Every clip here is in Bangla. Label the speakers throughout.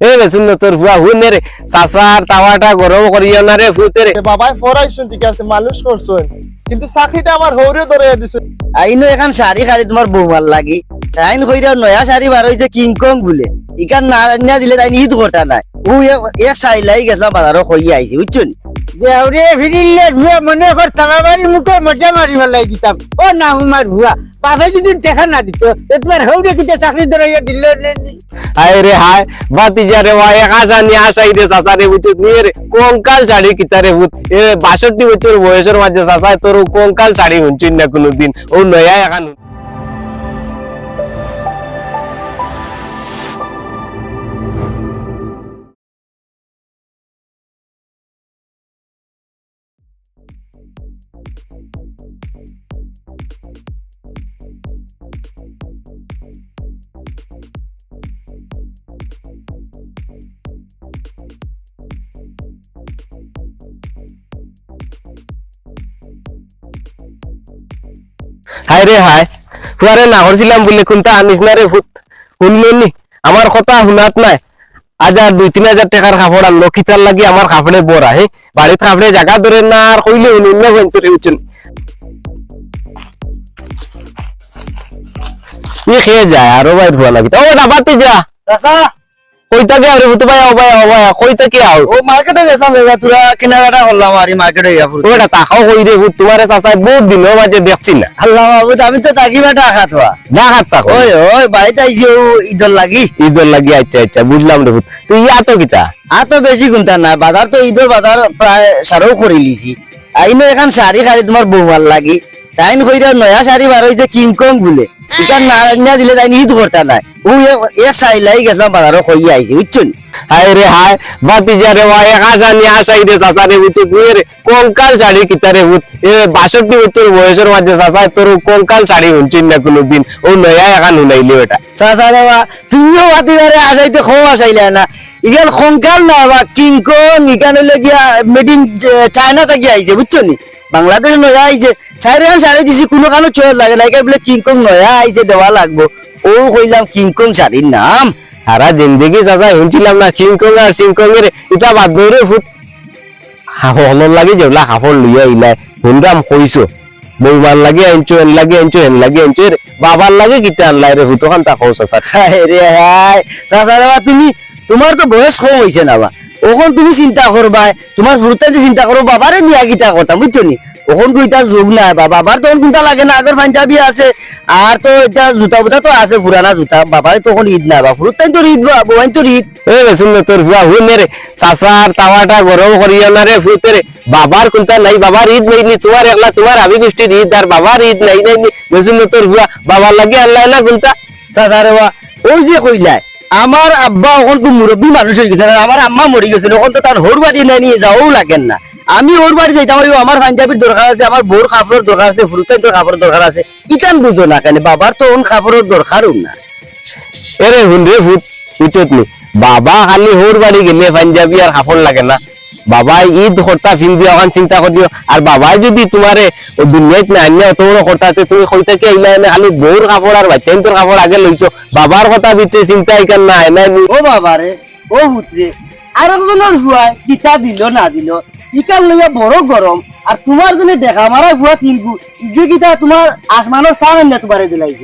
Speaker 1: এই বেসুন তোর ফুয়া হুনে রে। চাচার তাওয়াটা গরম করিও না রে ফুতে রে।
Speaker 2: বাবাই ঠিক আছে মানুষ করছেন। কিন্তু চাকরিটা আমার হৌরে ধরে দিছে।
Speaker 3: আইনো এখন শাড়ি খালি তোমার বৌমার লাগি। আইন কইরা নয়া শাড়ি বার হইছে কিংকং বলে। না দিলে তাই ঈদ ঘটা নাই। ও এক- এক শাড়ি লাই গেছে বাজারও কই আইছে বুঝছেন?
Speaker 4: দেউরে ফিরিলে ভুয়া মনে কর তামাবাড়ির মুখে মজা মারি ফেলাই দিতাম ও না উমার ভুয়া বাপে যদি দেখা না দিত তোমার হৌরে কিতে চাকরি ধরাইয়া দিল
Speaker 1: হায় রে হায় বাতিজা রে ওয়া এক আশা নিয়ে আশাই রে চাচা রে বুঝছিস নিয়ে রে কঙ্কাল ছাড়ি কিতা রে ভূত এ, বাষট্টি বছর বয়সের মাঝে চাচা তোর কঙ্কাল ছাড়ি হুনছিন না কোনোদিন। ও নয়া এখন হায় রে হায়। তুয়ারে না করছিলাম বলে কোনটা আনিস না রে ভূত? শুনলেনি আমার কথা শুনাত নাই। আজ আর দুই, তিন হাজার টাকার কাপড় আনলো খিতার লাগি আমার কাপড়ে বড়া হে বাড়িতে কাপড়ে জায়গা ধরে না আর কইলে শুনুন না হইন খেয়ে যায় আরও বাইর ভুয়া লাগি ও না বাতি যা।
Speaker 3: চাচা
Speaker 1: কইতা কে আরে ভূত ভাই ও ভাই ও ভাই কইতা কি আও
Speaker 3: ও মার্কেটে গেছাম এবার তোরা কেনাকাটা করলাম আর মার্কেটে গিয়া ফুরতে।
Speaker 1: ওটা তাকাও কই রে ভূত তোমারে চাচাই বহুত দিন মাঝে দেখছি না।
Speaker 3: আল্লাহ মাহবুদ আমি তো তাকি বেটা খাতোয়া
Speaker 1: না হাত তাকো।
Speaker 3: ওই ওই বাড়িতে আইছে ও ঈদর লাগি।
Speaker 1: ঈদর লাগি আচ্ছা আচ্ছা বুঝলাম রে ভূত তুই ইয়া তো কিতা?
Speaker 3: আর তো বেশি গুনতা না বাজার তো ঈদের বাজার প্রায় সারও করে লিছি। আইনো এখন শাড়ি খালি তোমার বৌমার লাগি। তাইন কইরা নয়া শাড়ি বার হইছে কিংকং বলে। ইকান না না শাড়ি
Speaker 1: হায় রে রে রে রে কঙ্কাল ছাড়ি কিতা রে বাষট্টি বছর বয়সের মাঝে চাচা তোর কঙ্কাল ছাড়ি হুনছিন না কোনোদিন। ও নয়া এখান হুনাইলি ওটা
Speaker 3: চাচা বাবা তুমিও বাতি ধরে আসাইতে খো আসাইলে না। ইগান খঙ্কাল না বা কিংকং ইকান হইলে গিয়া চায়না থেকে আইছে বুঝছ নি বাংলাদেশ নয়া আইছে সাইরে সারি দিছি, কোনো কানো চোর লাগে না। বলে কিংকং নয়া আইছে দেওয়া লাগবো। ও কইলাম কিংকং শাড়ির নাম।
Speaker 1: সারা জিন্দগি চাচা, শুনছিলাম না কিংকং আর সিংকং এর ইটা বাদ দৌড়ে ফুট। হলর লাগি যেগুলা কাপড় লইয়া ইলাই হুনরাম কইছো বৌমার লাগে আনছো এন লাগে আনছো এন লাগে এর বাবার লাগে কিতা আনলাই রে ফুটো খান তাকো চাচা।
Speaker 3: হায় রে হায়, চাচা তুমি, তোমার তো বয়স কম হয়েছে না বা। ওখন তুমি চিন্তা করবা তোমার ফুরতে চিন্তা করো বাবারে দিয়া গীতা করতাম বুঝছ নি? ওখন কইতা যোগ নাই বা বাবার তখন চিন্তা লাগে না আগের পাঞ্জাবি আছে আর তো এটা জুতা বুতা তো আছে পুরানা জুতা বাবার তখন ঈদ নাই বা ফুরতাই তো ঈদ বা বউাইন তো ঈদ।
Speaker 1: এ বেসুন তোর ফুয়া হুনে রে চাচার তাওয়াটা গরম করিও না রে ফুতে রে বাবার কোনটা নাই বাবার ঈদ নাই নি তোমার একলা তোমার আবি গোষ্ঠীর ঈদ আর বাবার ঈদ নাই নাই নি বেসুন তোর ফুয়া বাবার লাগে আনলাই না কোনটা?
Speaker 3: চাচা রে বা ওই যে কইলাই আমার আব্বা ওখন তো মুরব্বী মানুষ হয়ে গেছে আমার আম্মা মরি গেছিল ওখন তো তার হোর বাড়ি নাই নিয়ে যাওয়াও লাগেন না। আমি ওর বাড়ি যাইতাম আমার পাঞ্জাবির দরকার আছে আমার বোর কাপড়ের দরকার আছে ফুরুতাই তোর কাপড়ের দরকার আছে ইকান বুঝো না কেন বাবার তো ওন কাপড়ের দরকারও না।
Speaker 1: এরে হুন রে ফুট উচিত বাবা খালি হোর বাড়ি গেলে পাঞ্জাবি আর কাপড় লাগে না। বাবা ঈদ কর্তা ফিন্দি ওখান চিন্তা করিও আর বাবাই যদি তোমারে ও দুনিয়াত না আনিয়া অত বড় আছে, তুমি কই থেকে আইলা এনে খালি বউর কাপড় আর বাচ্চাইন তোর কাপড় আগে লইছো বাবার কথা বিচ্ছে চিন্তা ইকান না এনে
Speaker 3: ও বাবা রে ও হুতরে আর একজনের ভুয়ায় কিতা দিল না দিল ইকান লইয়া বড় গরম আর তোমার জন্য দেখা মারা ভুয়া তিনগু যে কিতা তোমার আসমানের চান না তোমারে দিলাই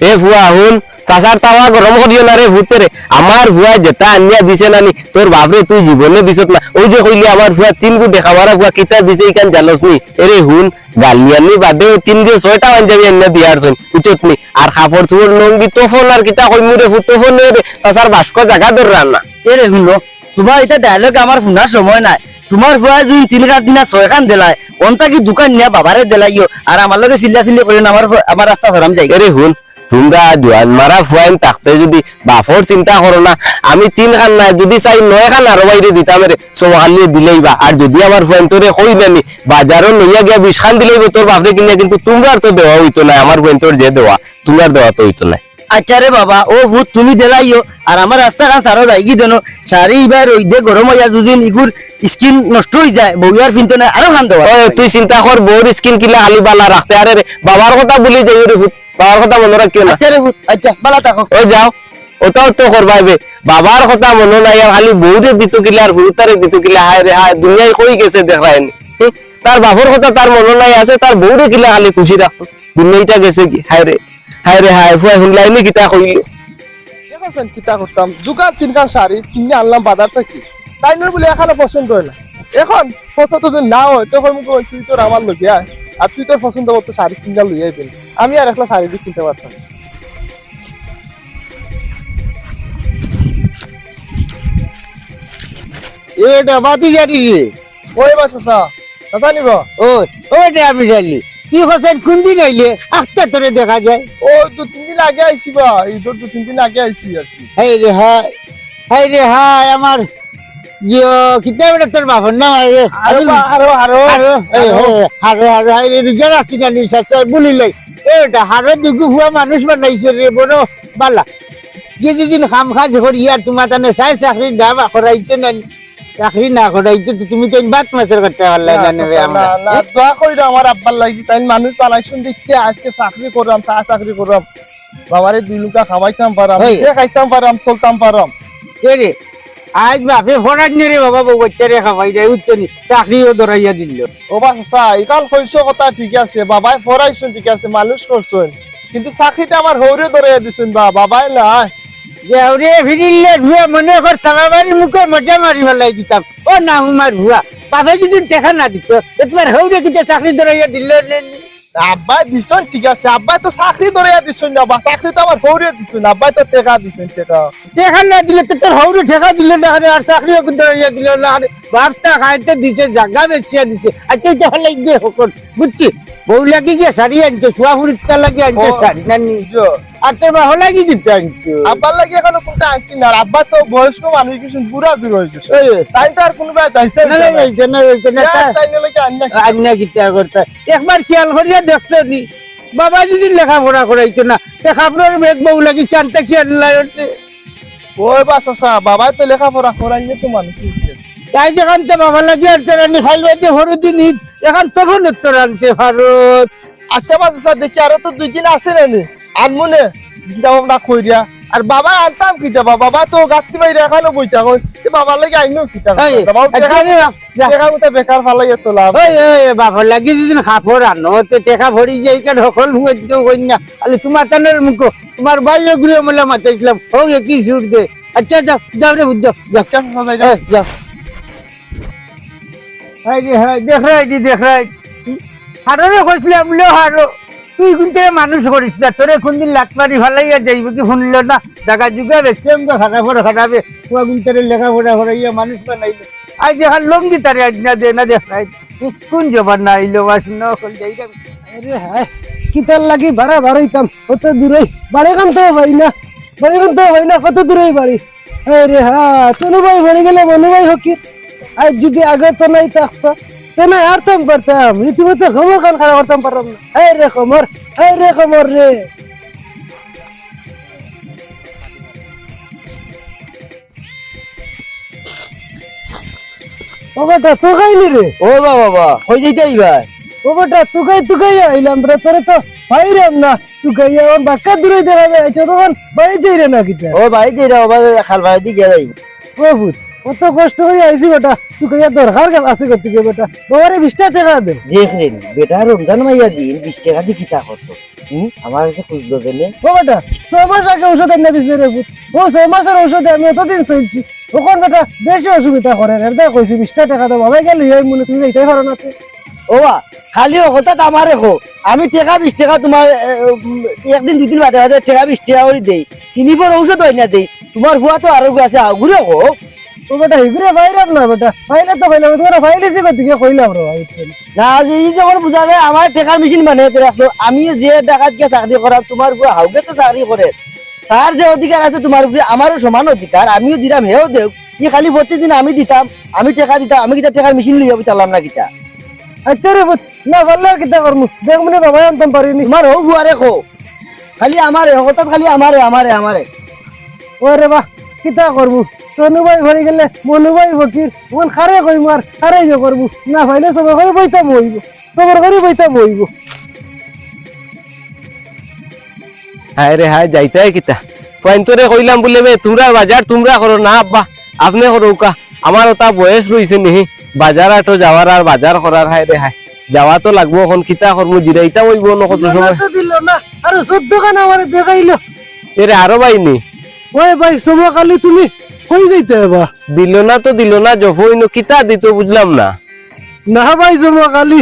Speaker 1: এ ভুয়া হুন চাচার তাওয়া গরম করিও না রে ভূতে রে আমার ভুয়া যেটা আনিয়া দিছে নানি তোর বাপরে তুই জীবনে দিছত না। ওই যে কইলি আমার ভুয়া তিন গু দেখা মারা ভুয়া কিতা দিছে ইকান জানোস নি। এরে হুন গালিয়ানি বাদে তিন গু ছয়টা পাঞ্জাবি আনিয়া দিয়ার ছন উচিত নি। আর কাপড় চোপড় লঙ্গি তোফন আর কিতা কইমু রে ভূত তোফন রে চাচার বাস্ক জায়গা ধর রান্না
Speaker 3: এরে শুনো তোমার এটা ডায়লগ আমার শোনার সময় নাই। তোমার ফুয়া যদি তিন খান দিনা ছয় খান দিলাই অন্তা কি দোকান নিয়ে বাবারে দিলাইও আর আমার লগে চিল্লা চিল্লি করে আমার আমার রাস্তা ধরাম যাই
Speaker 1: এরে হুন তোমরা জোয়ান মারা ফুয়াইন থাকতে যদি বাপর চিন্তা করো না আমি তিন খান না যদি চাই নয় খান আরও বাইরে দিতাম রে সবাখালি দিলেই বা আর যদি আমার ফুয়াইন তোরে কই দেনি বাজারও লইয়া গিয়া বিশ খান দিলেই তোর বাপরে কিনে কিন্তু তোমরা তো দেওয়া হইতো না আমার ফুয়াইন তোর যে দেওয়া তোমরা দেওয়া তো হইতো না
Speaker 3: আচ্ছা রে বাবা ও ভূত তুমি দিলাইও আর আমার রাস্তা খান সারো যাই কি জানো শাড়ি এবার ওই দে গরম হইয়া যদি ইগুর স্কিন নষ্ট হয়ে যায় বউয়ার ফিনতো না আরও খান দেওয়া
Speaker 1: তুই চিন্তা কর বউর স্কিন কিলা খালি বালা রাখতে আরে বাবার কথা বলি যাই রে ভূত। বাবার কথা মনে রাখিও না।
Speaker 3: আচ্ছা আচ্ছা ভালো থাকো
Speaker 1: ওই যাও। ওটাও তো করবাইবে বাবার কথা মনে নাই আর খালি বউরে দিত কিলা আর হুরুতারে দিত কিলা। হায় রে হায় দুনিয়ায় কই গেছে দেখায় নি। হুঁ, তার বাপর কথা তার মনে নাই আছে তার বউরে কিলা খালি খুশি রাখতো দুনিয়াটা গেছে কি? হায় রে হায় রে হায় ফুয়া শুনলাইনি কিতা কইল
Speaker 2: দেখছেন কিতা করতাম দোকান তিনখান শাড়ি কিনে আনলাম বাজার থেকে তাই নয় বলে এখানে পছন্দ হয় না। এখন পছন্দ যদি না হয় তখন তুই তোর আমার লোক আয় আর তুই তোর পছন্দ মতো শাড়ি কিনা লইয়াই দিন আমি আর একলা শাড়ি দিয়ে কিনতে পারতাম
Speaker 4: এটা বাতি জানি রে।
Speaker 2: ওই বাসা কথা নিব?
Speaker 4: ও ওটা আমি জানি। তুই হোসেন কোন দিন আইলে? আখটা তোরে দেখা যায়।
Speaker 2: ও দু তিন দিন আগে আইসি বা ঈদর দু তিন দিন আগে আইসি আর কি।
Speaker 4: হাই রে হাই হাই রে হাই আমার বেটা তোর বাপর নাম আরে
Speaker 2: আরও বা- আরও আরও
Speaker 4: হারো এই হারো হারো হাই রে রিজার আসি না নিশা চাই বলি লাই এটা হারো দুগু হুয়া মানুষ বানাইছে রে বড় বালা। যে যেদিন খাম খাজ করি আর তোমার তানে চাই চাকরি ডাবা করাইতে না চাকরি না করাইতে তো তুমি তো বাত মাসের করতে পারলাই না
Speaker 2: না,
Speaker 4: রে
Speaker 2: না,
Speaker 4: আমরা
Speaker 2: না, দোয়া করি আমার আব্বার লাগি। তাই মানুষ বানাইছুন দেখতে আজকে চাকরি করলাম চা চাকরি করলাম বাবারে দুই লুকা খাওয়াইতাম পারাম
Speaker 4: এই।
Speaker 2: খাইতাম পারাম চলতাম পারাম
Speaker 4: কে রে আজ বাপে ফরান রে বাবা বউ বাচ্চারে খাওয়াই দেয় উত্তনি চাকরিও ধরাইয়া দিল।
Speaker 2: ও বাসা ইকাল কইছ কথা ঠিক আছে বাবাই পড়াইছুন ঠিক আছে মানুষ করছুন। কিন্তু চাকরিটা আমার হৌরে ধরে দিছুন বা বাবাই নাই
Speaker 4: যে ফিরিলে ভুয়া মনে কর বাড়ির মুখে মজা মারি ফেলাই দিতাম। ও না উমার ভুয়া। বাপে যদি টেকা না দিত তোমার হৌরে কিতে চাকরি ধরাইয়া দিল
Speaker 2: আব্বাই দিছন, ঠিক আছে। আব্বাই তো চাকরি ধরে দিছন না, বা চাকরি তো আমার হৌরে দিছন, আব্বাই তো টেকা দিছন টেকা
Speaker 4: টেকা না দিলে তোর হৌরে ঠেকা দিল না আর চাকরিও ধরাইয়া দিল না বাপটা খাইতে দিছে, জাগা বেচিয়া দিছে। আচ্ছা এটা ফেলাই দিয়ে হকর বুঝছি বউ লাগি যে শাড়ি আনছে শুয়া ফুরিতা লাগি আনছে। শাড়ি না নি
Speaker 2: বুঝছ?
Speaker 4: আর তোর বাহ লাগি দিতে আনছো
Speaker 2: আব্বার লাগি এখনও কোনটা আনছি না আর আব্বা তো বয়স্ক মানুষ কিছু বুড়া দূর গেছে
Speaker 4: এই,
Speaker 2: তাই তো আর
Speaker 4: না না
Speaker 2: তাই নাকি আন্না
Speaker 4: আন্না কিতা করতে একবার খেয়াল করিয়া দেখছ নি বাবা যদি লেখাপড়া করাইতো না লেখাপড়ার মেঘ বউ লাগি খেয়াল লাগছে
Speaker 2: ওই বাস আসা বাবাই তো লেখাপড়া করাইলে তো মানুষ।
Speaker 4: তাই যখন তো বাবা লাগি আনতে রানি খাইলে যে হরু দিন। ঈদ এখন তখন উত্তর আনতে পারো
Speaker 2: আচ্ছা বাস আসা দেখি আরও তো দুই দিন আছে না নি? আর মনে ভাবনা কই দিয়া আর বাবা আনতাম কি যাবা বাবা তো গাছটি বাইরে এখানে বইতা কই এ বাবা লাগে আইনো কি
Speaker 4: আচ্ছা রে বাপ, যা।
Speaker 2: দেখা মতো বেকার ফালাই তো লাভ।
Speaker 4: ওই ওই লাগি যদি কাপড় আনো তো টেকা ভরি যাই কেন সকল হুয়েছে হই না। আলে তোমার তানের মুখ তোমার বাইরে ঘুরে মলে মাতাইছিলাম। ও কি সুর দে। আচ্ছা যাও যাও রে বুঝছ যাও।
Speaker 2: আচ্ছা
Speaker 4: যাও। হাই রে হাই দেখ। রাই দি দেখ হারো তুই কিন্তু মানুষ করিস না? তোরে কোনদিন লাট মারি ফালাইয়া যাইব কি শুনল না? জায়গা যুগা বেশি আমরা খাটা পড়া খাটাবে তুয়া গুনতারে লেখাপড়া করাইয়া মানুষ বানাইলো? আজ যেখান লঙ্গি তারে আজ না দে, না দেখ রাই কোন জবান না আইলো বাস না যাইরা
Speaker 5: আরে হ্যাঁ কিতার লাগি বাড়া বাড়াইতাম? কত দূরে বাড়ি কানতে পারি না। বাড়ি কানতে পারি না, কত দূরেই বাড়ি? আরে হ্যাঁ তনু ভাই বাড়ি গেলে, মনু ভাই, হকি। আজ যদি আগে তো নাই থাকতো তো নাই আরতাম পারতাম রীতিমতো খবর কান খারাপ করতাম পারতাম না। এই রে খবর এই রে খবর রে। ও বেটা তো রে।
Speaker 3: ও বাবা বাবা হয়ে যাইতে আইবাই
Speaker 5: ও বেটা তুকাই তুকাই আইলাম রে তোরে তো বাইরাম না। তুকাই আমার বাক্কা দূরে দেখা যায় তখন বাড়ি যাই রে না কিতা।
Speaker 3: ও ভাই দিয়ে দাও বাবা খাল ভাই গিয়ে যাইব
Speaker 5: ও ভূত কত কষ্ট করে আইছি বেটা। তুকাই দরকার কাজ আছে করতে গিয়ে বেটা। বাবারে বিশটা টাকা দে।
Speaker 3: দেখলেন বেটা রমজান মাইয়া দিন বিশ টাকা দিয়ে কিতা করতো? আমার কাছে খুঁজলো
Speaker 5: ও বেটা ছয় মাস আগে ওষুধ এনে দিছিল রে ভূত। ও ছয় মাসের আমি অতদিন চলছি। ওখান বেটা বেশি অসুবিধা করে এর দেখ কইছি বিশটা টাকা দাও বাবা গেলে এই মনে তুমি যাইতে পারো না তো।
Speaker 3: ও বা খালি হঠাৎ আমার রেখো আমি টাকা বিশ টাকা তোমার একদিন দুদিন বাদে বাদে টাকা বিশ টাকা করে দেই। চিনিফর ঔষধ হয় না দেই। তোমার হুয়া তো আরও আছে আগুরে হোক
Speaker 5: ও বেটা হিগুরে বাইরাম না বেটা। ফাইলে তো ফাইলাম তোরা ফাইলেছি করতে গিয়ে কইলাম রে ভাই
Speaker 3: না যে এই যখন বুঝা যায় আমার টাকার মেশিন বানিয়ে রাখছো। আমি যে টাকাত গিয়ে চাকরি করাম তোমার উপরে হাউকে তো চাকরি করে। তার যে অধিকার আছে তোমার উপরে আমারও সমান অধিকার আমিও দিলাম হেও দেও ই খালি প্রতিদিন আমি দিতাম আমি টেকা দিতাম আমি কিতা টাকার মেশিন লইয়া পারলাম না কিতা?
Speaker 5: আচ্ছা রে না কিতা করমু? দেখ মনে বাবা আনতাম পারিনি।
Speaker 3: তোমার হোক হুয়ারে খো খালি আমারে হঠাৎ খালি আমারে আমারে আমারে।
Speaker 5: ওরে বাহ কিতা করব তনু ভাই ঘরে গেলে মনু ভাই ফকির মন খারে কই মার খারে যে করব? না পাইলে সবার ঘরে বইতাম হইব সবার ঘরে বইতাম হইব
Speaker 1: হায় রে হায় যাইতে কিতা? পয়েন্টরে কইলাম বলে বে তোমরা বাজার তোমরা করো না আব্বা আপনি করো কা আমার ওটা বয়স রইছে নিহি বাজার আটো যাওয়ার আর বাজার করার হায় রে হায়। যাওয়া তো লাগবো এখন কিতা করব জিরাইতা হইব না কত সময়
Speaker 5: দিল না আরে চোদ্দ খান আমার দেখাইলো।
Speaker 1: এরে আরও বাইনি
Speaker 5: ওই ভাই সমকালি তুমি। কই যাইতে বা
Speaker 1: দিল না তো দিল না জফইন কিতা দিত বুঝলাম না।
Speaker 5: না ভাই সমকালি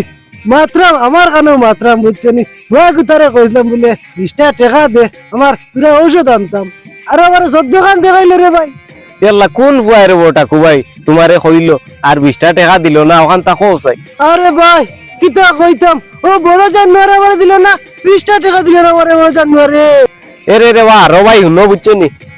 Speaker 5: মাত্রাম আমার কানেও মাত্রাম বুঝছে নি? ভয় গুতারে কইলাম বলে বিশটা টাকা দে আমার তোরা ঔষধ আনতাম। আর আমার চোদ্দ খান দেখাইলো রে ভাই।
Speaker 1: এল্লা কোন ফুয়াই রে বটা কুবাই তোমারে কইল আর বিশটা টাকা দিল না ওখান তা কৌসাই
Speaker 5: আরে ভাই কিতা কইতাম ও বড় জানুয়ারে আমার দিল না বিশটা টাকা দিল না আমার বড় জানুয়ারে
Speaker 1: এরে রে বা আরও ভাই শুনো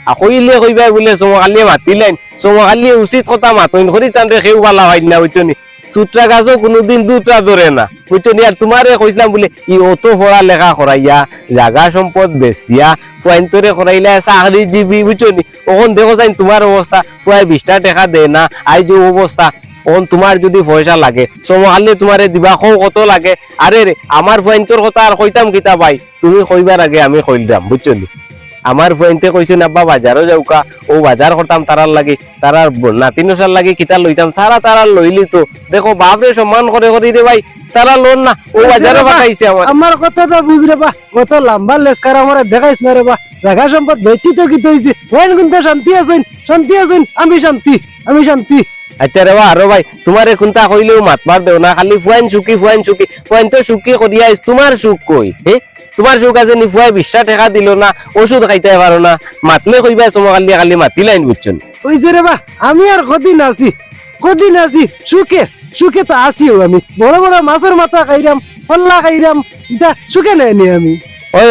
Speaker 1: বুঝছ নি কইলে কইবাই বলে সমকালিয়ে মাতিলেন। সমকালিয়ে উচিত কথা মাতইন। করি তান্ডে কেউ বালা হয় না বুঝছ নি চুট্রা গাছও কোনোদিন দুটা ধরে না। বুঝছ নি আর তোমারে কইছিলাম বলে, ই অত পড়া লেখা করাইয়া জাগা সম্পদ বেচিয়া ফুয়াইন্তরে করাইলে চাকরি জীবী বুঝছ নি ওখন দেখো যাই তোমার অবস্থা ফুয়াই বিশটা টাকা দে না, আই যে অবস্থা ওখন তোমার যদি পয়সা লাগে সমকালে তোমারে দিবা কৌ কত লাগে। আরে রে আমার ফুয়াইন্তর কথা আর কইতাম কিতা ভাই তুমি কইবার আগে আমি কইলাম বুঝছ নি আমার ফ্রেন্ডে কইছেন আব্বা বাজারও যাউকা ও বাজার করতাম তারার লাগি। তারার নাতি নসার লাগি কিতা লইতাম তারা তারা লইলি তো। দেখো বাপরে সম্মান করে করি রে ভাই। তারা লোন না। ও বাজারও পাঠাইছে আমার
Speaker 5: আমার কথাটা বুঝ রে বা? কত লম্বা লেসকার আমার দেখাইছ না রে বা? জায়গা সম্পদ বেচি তো কি তৈছি ওই কিন্তু শান্তি আছেন? শান্তি আছেন? আমি শান্তি। আমি শান্তি।
Speaker 1: আচ্ছা রে বা আরও ভাই তোমারে কোনটা কইলেও মাতবার দেও না। খালি ফুয়াইন সুকি ফুয়াইন সুকি ফুয়াইন তো সুকি করিয়া তোমার সুখ কই হে? তোমার চৌকা আছে নিফুয়াই বিশটা টেকা দিল না ওষুধ খাইতে পারো না। মাতলে কইবা কালি মাতি লাইন বুঝছেন
Speaker 5: ওই যে রে বা আমি আর কদিন আছি কদিন আছি সুখে সুখে তো আছিও আমি। বড় বড় মাছের মাথা খাইরাম পল্লা খাইরাম এটা সুখে নাই আমি।
Speaker 1: ওই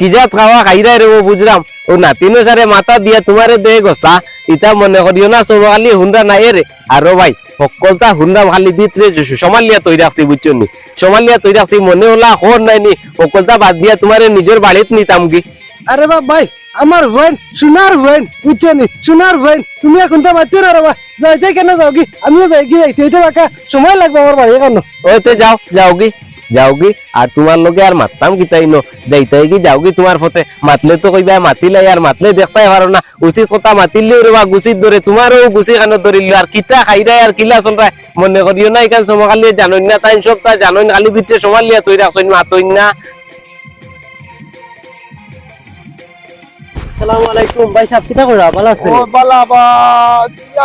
Speaker 1: কি জাত খাওয়া খাইরাই রে ও বুঝলাম ও নাতিনো সারে মাথা দিয়া তোমারে দে গসা ইতা মনে করিও না সোমালি হুন্ডা নাই রে আরও ভাই সকলটা হুন্ডা খালি ভিতরে সমালিয়া তৈ রাখছি বুঝছ নি সমালিয়া তৈ রাখছি মনে হলা হর নাই নি সকলটা বাদ দিয়া তোমারে নিজের বাড়িত নিতাম কি
Speaker 5: আরে বা ভাই আমার ভয়েন সোনার ভয়েন বুঝছ নি সোনার ভয়েন তুমি আর কোনটা মারতে না রে বা যাইতে কেন যাও কি আমিও যাই কি যাইতে এটা বাকা সময় লাগবে আমার বাড়ি কেন
Speaker 1: ওইতে যাও যাও কি যাও কি আর তোমার লগে আর মাততাম কি তাই নো। যাইতে কি যাও কি তোমার ফতে। মাতলে তো কইবা মাতিলাই আর মাতলে দেখতাই পারো না। উচিত কথা মাতিলে রে বা গুছিত ধরে তোমারও গুছি খানো ধরিল আর কিতা খাইরাই আর কিলা চলরাই মনে করিও না এখান সমকালি জানোই না তাই সব তা জানোই না। খালি বিচ্ছে সমালিয়া তৈরি রাখছই মাতই না।
Speaker 3: সালাম আলাইকুম। ভাই সাহেব কিতা করা ভালো আছে?
Speaker 2: ও বালা বা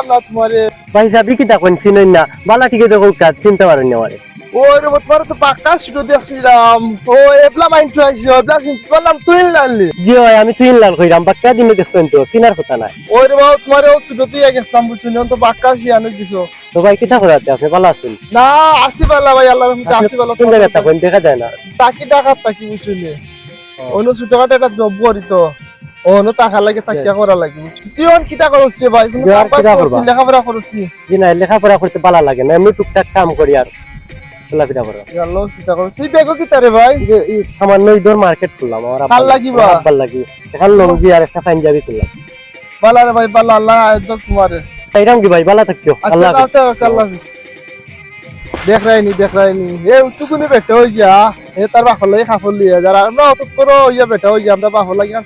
Speaker 2: না তোমারে
Speaker 3: ভাই সাহেব কিতা কোন চিনেন না। বালা ঠিক দেখো কাজ চিনতে পারেন না আমারে
Speaker 2: ওই রে তোমার তো পাক্কা শুটো দেখছিলাম ও এবলা মাইন্ড তো আইছে এবলা চিনতে পারলাম তুই লালি
Speaker 3: জি আমি লাল কইরাম বাক্কা দিনে দেখছেন তো চিনার কথা নাই।
Speaker 2: ওই রে বাবা তোমার ও শুটো দিয়ে গেছিলাম বুঝছ নি তো পাক্কা শিয়ানো দিছো।
Speaker 3: তো ভাই কিতা করাতে আপনি ভালো আছেন?
Speaker 2: না আসি বালা ভাই আল্লাহর রহমতে আসি বালা
Speaker 3: কোন জায়গা থাকেন? দেখা যায় না।
Speaker 2: তাকি টাকা তাকি বুঝছ নি অন্য ছোট একটা জব করি তো। অন্য টাকা লাগে তাকিয়া করা লাগে তুই অন কিতা করছিস ভাই? লেখাপড়া করছিস
Speaker 3: জি না লেখাপড়া করতে ভালো লাগে না এমনি টুকটাক কাম করি আর। কি সামান্য ইদর মার্কেট করলাম
Speaker 2: ভালো লাগি
Speaker 3: ভালো লাগি। এখন
Speaker 2: ভাই বালা একদম তোমারে।
Speaker 3: তাইরাম কি ভাই? বালা থাকিও আল্লাহ
Speaker 2: আচ্ছা আল্লাহ গিয়া এ তার বাপর লাগি খাফল লিয়া যারা আমরা গিয়া আমরা বাপর লাগি
Speaker 5: আর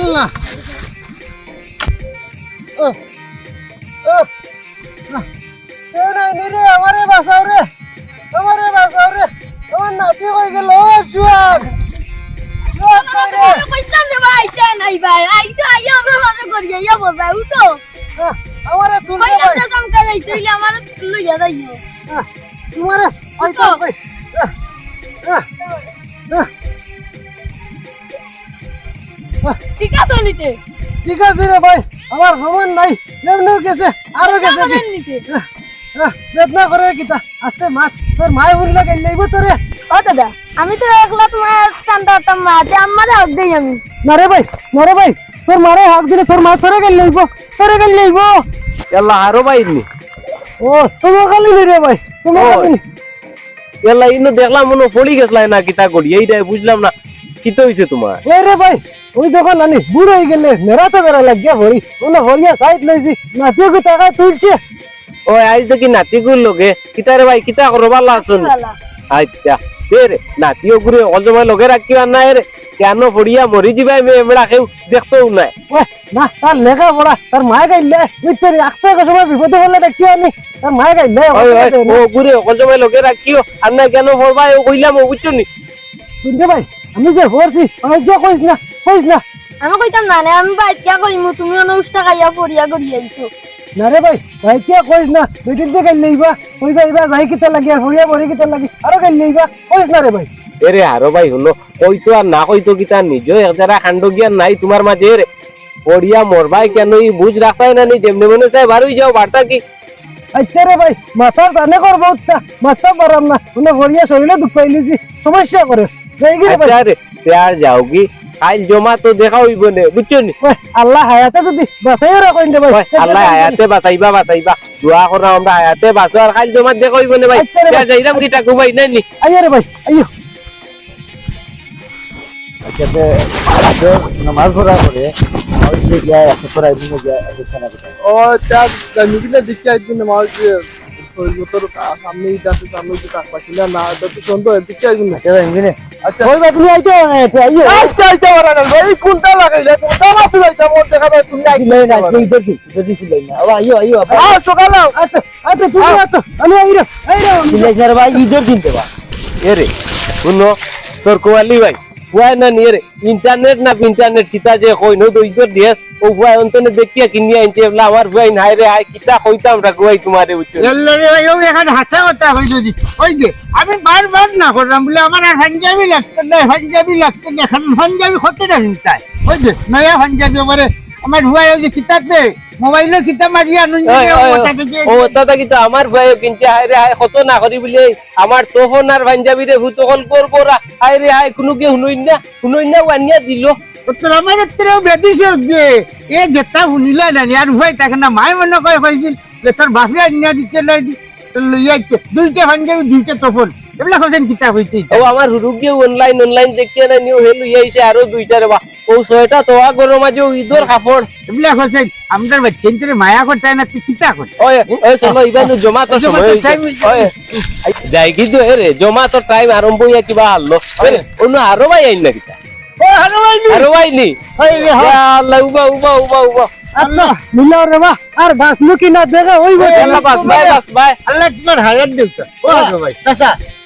Speaker 5: আল্লাহ? রে আমারে বাঁচাও রে আমারে বাঁচাও রে আমার নাতি হয়ে গেল সুয়াগ
Speaker 6: আমারে
Speaker 5: তুলে আমারে
Speaker 6: তুলে যাই
Speaker 5: তোমারে হয়তো
Speaker 6: ঠিক আছে নিতে
Speaker 5: ঠিক আছে রে ভাই আমার ভ্রমণ নাই এমনিও গেছে আরও গেছে কি? বেদনা করে কিতা আস্তে মাছ তোর মায় বললে গেল যাইব তোরে
Speaker 6: ও দাদা আমি তো একলা তোমার স্থানটা হতাম মা যে আমারে হক দেই আমি
Speaker 5: না রে ভাই না রে ভাই তোর মারে হাক দিলে তোর মা তোরে গেল যাইব তোরে গেল যাইব
Speaker 1: এল্লা আরও বাইনি
Speaker 5: ও তোমার খালি রে ভাই তোমার
Speaker 1: ওই।
Speaker 5: খালি নি।
Speaker 1: এল্লা ইনো দেখলাম মনে পড়ি গেছলাই না কিতা করি এইটাই বুঝলাম না কিতা হইছে তোমার
Speaker 5: ওই রে ভাই ওই দেখো নানি বুড়ো হয়ে গেলে মেরা তো বেড়া লাগিয়া ভরি। ওনা ভরিয়া সাইড লইছি নাতিও কি টাকা তুলছে।
Speaker 1: ও আজ দেখি নাতি গুল লগে। কিতা রে ভাই কিতা করো ভালো আছুন
Speaker 6: বালা
Speaker 1: আচ্ছা রে নাতিও ঘুরে অকল সময় লগে আর না রে। কেন পড়িয়া মরি যাবাই মে এমরা কেউ দেখতেও নাই।
Speaker 5: না তার লেখা পড়া তার মায়ে গাইলে আসতে এক সময় বিপদে পড়লে দেখিও আমি তার মায়ে গাইলে
Speaker 1: ও ঘুরে অকল সময় লগে রাখিও আর না কেন পড়বা ও কইলাম ও বুঝছ নি?
Speaker 5: ভাই আমি যে ভরছি আমি যে কইস না কইস না?
Speaker 6: আমি কইতাম না না আমি বাইক কিয়া করিমু? তুমি অন্য উষ্টা খাইয়া পড়িয়া করি আইছো।
Speaker 5: না রে ভাই ভাই কে কইস না? বেটির দিয়ে গাইলে ইবা কইবা ইবা যাই কিতা লাগি আর হরিয়া মরি কিতা লাগি আরও গাইলে ইবা কইস না রে ভাই?
Speaker 1: এরে আরও ভাই হলো কইতো আর না কইতো কি তার নিজ যারা খান্ড জ্ঞান নাই তোমার মাঝে রে। পড়িয়া মরবাই কেন ই বুঝ রাখাই না নি যেমনি মনে চাই বারোই যাও বার্তা কি?
Speaker 5: আচ্ছা রে ভাই মাথার টানে করব উঠতা মাথা পারাম না। মানে হরিয়া শরীরে দুঃখ পাইলিছি সমস্যা করে। যাই কি রে ভাই।
Speaker 1: আচ্ছা রে তে যাও কি? কাল জমা তো দেখা হইব নে বুঝছ নি?
Speaker 5: আল্লাহ হায়াতে যদি বাঁচাই রে ভাই।
Speaker 1: আল্লাহ হায়াতে বাঁচাইবা বাঁচাইবা দোয়া করো আমরা হায়াতে বাঁচো আর কাল জমা দেখা হইব নে ভাই?
Speaker 5: আচ্ছা।
Speaker 1: যাইরাম কি টাকু নাই নি?
Speaker 5: আইয়া রে ভাই আইয়ো।
Speaker 3: নামাজ পড়া করে একটা খানা কোথায়
Speaker 2: ও তার জানিবিলে দেখি একদিন আমার যে তোর সামনে আছে সামনে যে কাক পাচ্ছি না না তো সুন্দর দেখি একদিন না
Speaker 3: আচ্ছা
Speaker 2: আচ্ছা
Speaker 5: ওই তুমি আইতে আইয়ো
Speaker 2: আচ্ছা আচ্ছা ওরা না ভাই কোনটা লাগাইলে তুমি
Speaker 3: আজকে আইও আইও
Speaker 5: আচ্ছা আচ্ছা
Speaker 3: সিলাই না ভাই
Speaker 1: তোর কোয়ালি ভাই ফুয়াই না নিয়ে ইন্টারনেট না ইন্টারনেট কিতা যে কই নো দইজর দিয়েস ও ফুয়াই অন্তনে দেখিয়া কিনিয়া আনছে এবলা আমার ফুয়াই নাই রে আই, কিতা কইতাম রাখুয়াই তোমারে
Speaker 4: উচ্চ রে ও এখন হাসা কথা হয় যদি। ওই যে, আমি বারবার না করলাম বলে আমার আর পাঞ্জাবি লাগতে না পাঞ্জাবি লাগতে না এখন পাঞ্জাবি হতে না চিন্তায় ওই যে, নয়া পাঞ্জাবি আমার আমার ওই যে কিতাব দে মোবাইলে কিতাব
Speaker 1: ওই, ওই, ও দাদা কিন্তু আমার ভাইও কিনছে হায় রে হায় কত না করি বলে। আমার তোফন আর পাঞ্জাবি রে ভূত কল করব হায় রে হায় কোনো কে শুনই না শুনই না ওয়ানিয়া দিল।
Speaker 4: আমার তোর বেদিস যে এ যেটা শুনিলা না আর ভুয়াই তাকে না মায় মনে করে হয়েছিল তোর বাপে আনিয়া দিতে লইয়া দুইটা পাঞ্জাবি দুইটা তোফন এগুলা কোথায় কিতাব হইতে
Speaker 1: ও আমার হুরুকে অনলাইন অনলাইন দেখিয়ে না নিও হেলু ইয়েছে আরও দুইটা রে বা ও ছয়টা তোয়া গরম মাঝে ঈদর কাপড়
Speaker 4: এগুলা কোথায় আমাদের বাচ্চা মায়া করতে না তুই কিতা করতে
Speaker 1: ওই ওই চলো ইবানু জমা তো সময়
Speaker 4: তো
Speaker 1: হইছে।
Speaker 4: হইছে।
Speaker 1: ওই, যাই কিন্তু হে রে জমা তো টাইম আরম্ভ হইয়া কিবা ওই, অন্য আরও ভাই আইন না কিতা?
Speaker 4: ও
Speaker 1: আরও ভাই নি
Speaker 4: ওই রে
Speaker 1: আল্লাহ উবা উবা উবা উবা।
Speaker 5: মিলাও রে বা আর বাসলু কি না দেখা ওই ভাই
Speaker 1: বাস ভাই বাস ভাই
Speaker 4: আল্লাহ তোমার হায়াত দেউতা ও ভাই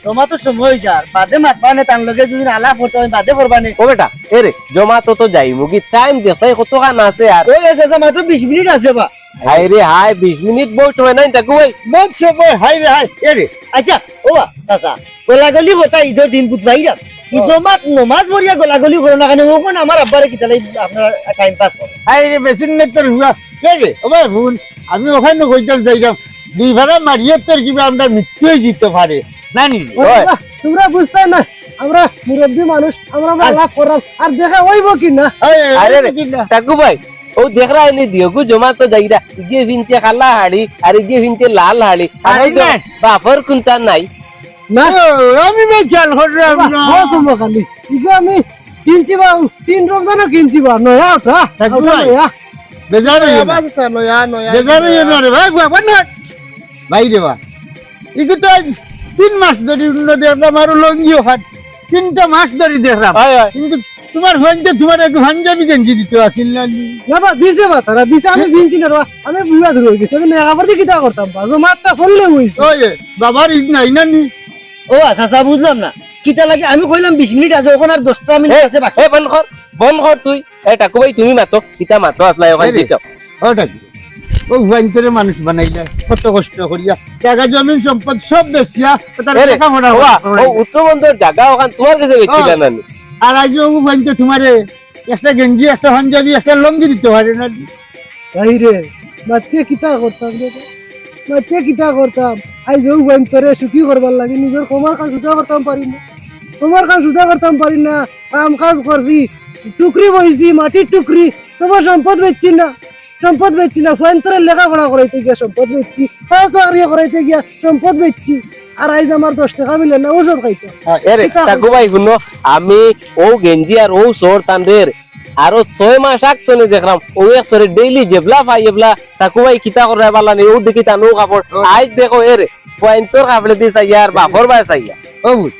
Speaker 3: তোমার তো সময় আর বাদে মাতবানে তার লগে যদি হতো আমি বাদে করবানে
Speaker 1: ও বেটা এ রে জমা তো তো যাই মুগি টাইম দেখাই কত খান আছে আর?
Speaker 3: ওই চাচা মাত্র বিশ মিনিট আছে বা।
Speaker 1: হাই রে হাই বিশ মিনিট বহুত সময় নাই তাকু ভাই।
Speaker 4: বহুত সময় হাই রে হাই। এ রে
Speaker 3: আচ্ছা ও বা চাচা গোলাগলি হতা ঈদের দিন বুধবাইরা ঈদমাত নমাজ পড়িয়া গোলাগলি করো না কেন ওখন আমার আব্বারে কিতা লাগি আপনার টাইম পাস করে
Speaker 4: হাই রে বেশি নেই তোর হুয়া এ রে ও ভাই ভুল আমি ওখানে কইতাম যাইতাম দুই ভাড়া মারিয়ে তোর কিবা আমরা মৃত্যুই দিতে পারে না নি রে?
Speaker 5: ওই। বাবা, তোমরা বুঝতে না আমরা মুরব্বী মানুষ আমরা লাভ করাম আর দেখা ওইব কি না
Speaker 1: আরে? টাকু ভাই ও দেখ রা এনে দিও গু জমা তো যাইরা ইগে ভিনচে খালা হাড়ি আর ইগে ভিনচে লাল হাড়ি। আর
Speaker 4: নাই।
Speaker 1: কুন্তা নাই।
Speaker 5: না।
Speaker 4: আমি ভাই খেয়াল করলাম না।
Speaker 5: বসুম খালি। ইগো আমি কিনছি বা তিন রমজানও কিনছি বা নয়া
Speaker 4: থাকব
Speaker 5: ওঠা
Speaker 4: ভাই। বেজার হইও
Speaker 2: স্যার নয়া নয়া
Speaker 4: বেজার হইও না রে ভাই বাবা না। ভাই রে বা। ইকে তো তিন মাস ধরে উন্ন দেখলাম আর লঙ্গিও হাট তিনটা মাস ধরে দেখলাম।
Speaker 1: হয় হয়
Speaker 4: কিন্তু তোমার হইতে তোমার এক পাঞ্জাবি গেঞ্জি দিতে আসিল না।
Speaker 5: না বা দিছে বা তারা দিছে আমি কিনছি না। আমি বুড়া ধরে হয়ে গেছি আমি নেগা পড়তে কিতা করতাম বা জমাতটা ফললে হইছে।
Speaker 4: ওই বাবার ঈদ নাই না নি?
Speaker 3: ও চাচা বুঝলাম না। কিতা লাগে আমি কইলাম বিশ মিনিট আছে ওখানে আর দশটা মিনিট আছে বাকি।
Speaker 1: এ বন কর বন কর তুই। এ টাকু ভাই তুমি মাতো কিতা মাতো আসলা ওখানে
Speaker 4: কি ও ভাইন্তরে মানুষ বানাইলা কত কষ্ট করিয়া। টাকা জমিন সম্পদ সব বেচিয়া তার
Speaker 1: এ রে,
Speaker 4: লেখাপড়া
Speaker 1: ওয়া, ও
Speaker 4: করাইলা।
Speaker 1: জায়গা ওখান তোমার কাছে বেচছিল
Speaker 4: ও। আর আজ ও ভাইতে তোমারে একটা গেঞ্জি একটা পাঞ্জাবি একটা লঙ্গি দিতে পারে না।
Speaker 5: ভাই রে মাতকে কিতা করতাম রে মাতকে কিতা করতাম? আই যাও বইন সুখী করবার লাগে নিজের কমার কাজ সুজা করতাম পারি না। তোমার কাজ সুজা করতাম পারি না কাম কাজ করছি টুকরি বইছি মাটির টুকরি তোমার সম্পদ বেচছি না। সম্পদ বেচছি না ফোন তোরে লেখাপড়া করাইতে গিয়া সম্পদ বেচছি চাকরি চাকরি করাইতে গিয়া সম্পদ বেচছি আর আইজ আমার দশ টাকা মিলে না কিতা
Speaker 1: টাকু ভাই শুনো আমি ও গেঞ্জি আর ও সোর তান্ডের আরও ছয় মাস আগতো নি দেখলাম ও এক সরে ডেইলি জেবলা পাই এবলা টাকু ভাই কিতা করে পারলা নি ও দেখি তানো কাপড়। আজ দেখো এ রে পয়েন্টর কাপড়ে দিয়ে চাইয়া আর বাপর বাই চাইয়া
Speaker 4: ও বুঝ।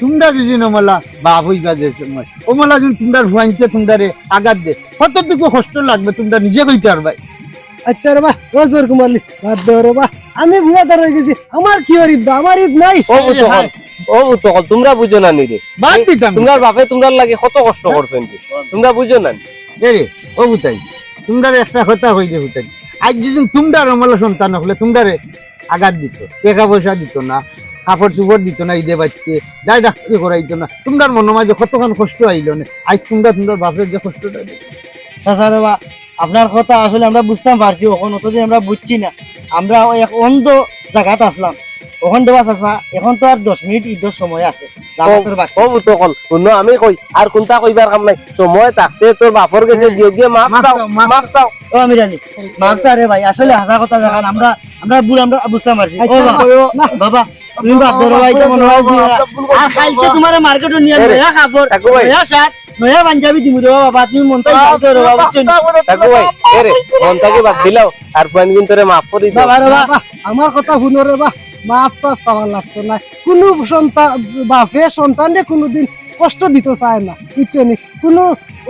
Speaker 4: তোমরা যদি নমলা বাপ হইবা যে সময় ওমলা যদি তোমরা ভুয়াইতে তোমরা আঘাত দে। কতটুকু কষ্ট লাগবে তোমরা নিজে কইতে পারবাই।
Speaker 5: আচ্ছা রে বা রোজর কুমারলি বাদ দে রে বা আমি বুড়া দাঁড় হয়ে গেছি আমার কি ওর ঈদ বা? আমার ঈদ নাই।
Speaker 1: ও ও তোমরা বুঝো না নি রে
Speaker 4: বাদ দিতাম।
Speaker 1: তোমরা বাপে তোমরা লাগে কত কষ্ট করছেন কি? তোমরা বুঝো না নি?
Speaker 4: রে ও বুতাই তোমরা একটা কথা হইলে বুতাই আজ যদি তোমরা রমলা সন্তান হলে তোমরা আঘাত দিত টাকা পয়সা দিত না। কাপড় চুপড় দিত না ঈদে বাচ্চে যাই ডাক্তারি করাইতো না। তোমরা মনে মাঝে কতক্ষণ কষ্ট আইলো না? আজ তোমরা তোমরা বাপের যে কষ্টটা
Speaker 3: চাচা বা আপনার কথা আসলে আমরা বুঝতাম পারছি ওখান অতদিন আমরা বুঝছি না। আমরা এক অন্ধ জায়গাত আসলাম। ওখান দেওয়া চাচা এখন তো আর দশ মিনিট ঈদের সময় আছে।
Speaker 1: আমি কই আর কোনটা কইবার কাম নাই। সময় থাকতে তোর বাপর গেছে গিয়ে গিয়ে মাপ চাও মাপ
Speaker 3: ও আলী মাফসা রে ভাই আসলে কথা আমরা আমরা বুড় আমরা বুঝতাম পারছি। বাবা। তুমি বাপ ধরো ভাই তো মনে হয় আর কালকে তোমার মার্কেটে নিয়ে নয়া কাপড়? নয়া শার্ট নয়া পাঞ্জাবি দিমু রে বাবা তুমি মনটাই শান্তি রে বাবা বুঝছেন
Speaker 1: ভাই এরে মন থাকি বাদ দিলাও আর ফুয়ান কিন্তু তোরে মাফ করে দিও।
Speaker 3: বাবা রে বাবা
Speaker 5: বাবা, আমার কথা শুনো রে লাগতো না। কোনো সন্তান বাপে সন্তান সন্তানে কোনোদিন কষ্ট দিতে চায় না বুঝছ নি কোনো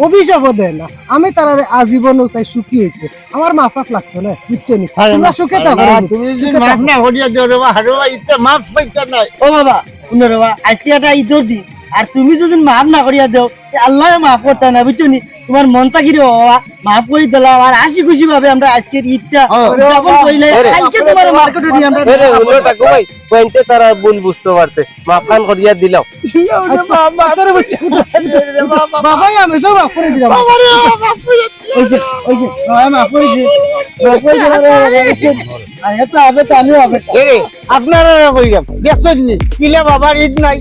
Speaker 5: অভিশাপও দেয় না। আমি তার আজীবনও চাই সুখী হইতে। আমার মাফাক লাগতো না কিচ্ছু নি তোমরা সুখে থাকো।
Speaker 4: তুমি যদি মাফ না হরিয়া দিও রে বা হারো ইতে মাফ পাইতে নাই।
Speaker 3: ও বাবা আজকে দিন আর তুমি যদি মাফ না করিয়া দেও এ আল্লাহ মাফ করতে না বুঝছ নি? তোমার মনটা কি রে বাবা মাফ করে দিলাম। আর হাসি খুশি ভাবে আমরা আজকের ঈদটা
Speaker 4: ও,
Speaker 3: উদযাপন কালকে তোমার মার্কেটে নিয়ে আমরা
Speaker 1: ভাই ফুয়ানতে তারা ভুল বুঝতে পারছে। মাফ করিয়া দিলাও
Speaker 5: আচ্ছা, আচ্ছা বাবা, আমি সব মাফ করে দিলাম।
Speaker 3: ওই যে ওই যে মাফ করে দিও মাফ করে দিলাম। রে বাবা, বুঝছেন? আর এত হবে তো আমিও হবে
Speaker 4: এরে আপনারা কইলাম নি? কিলে বাবার ঈদ নাই।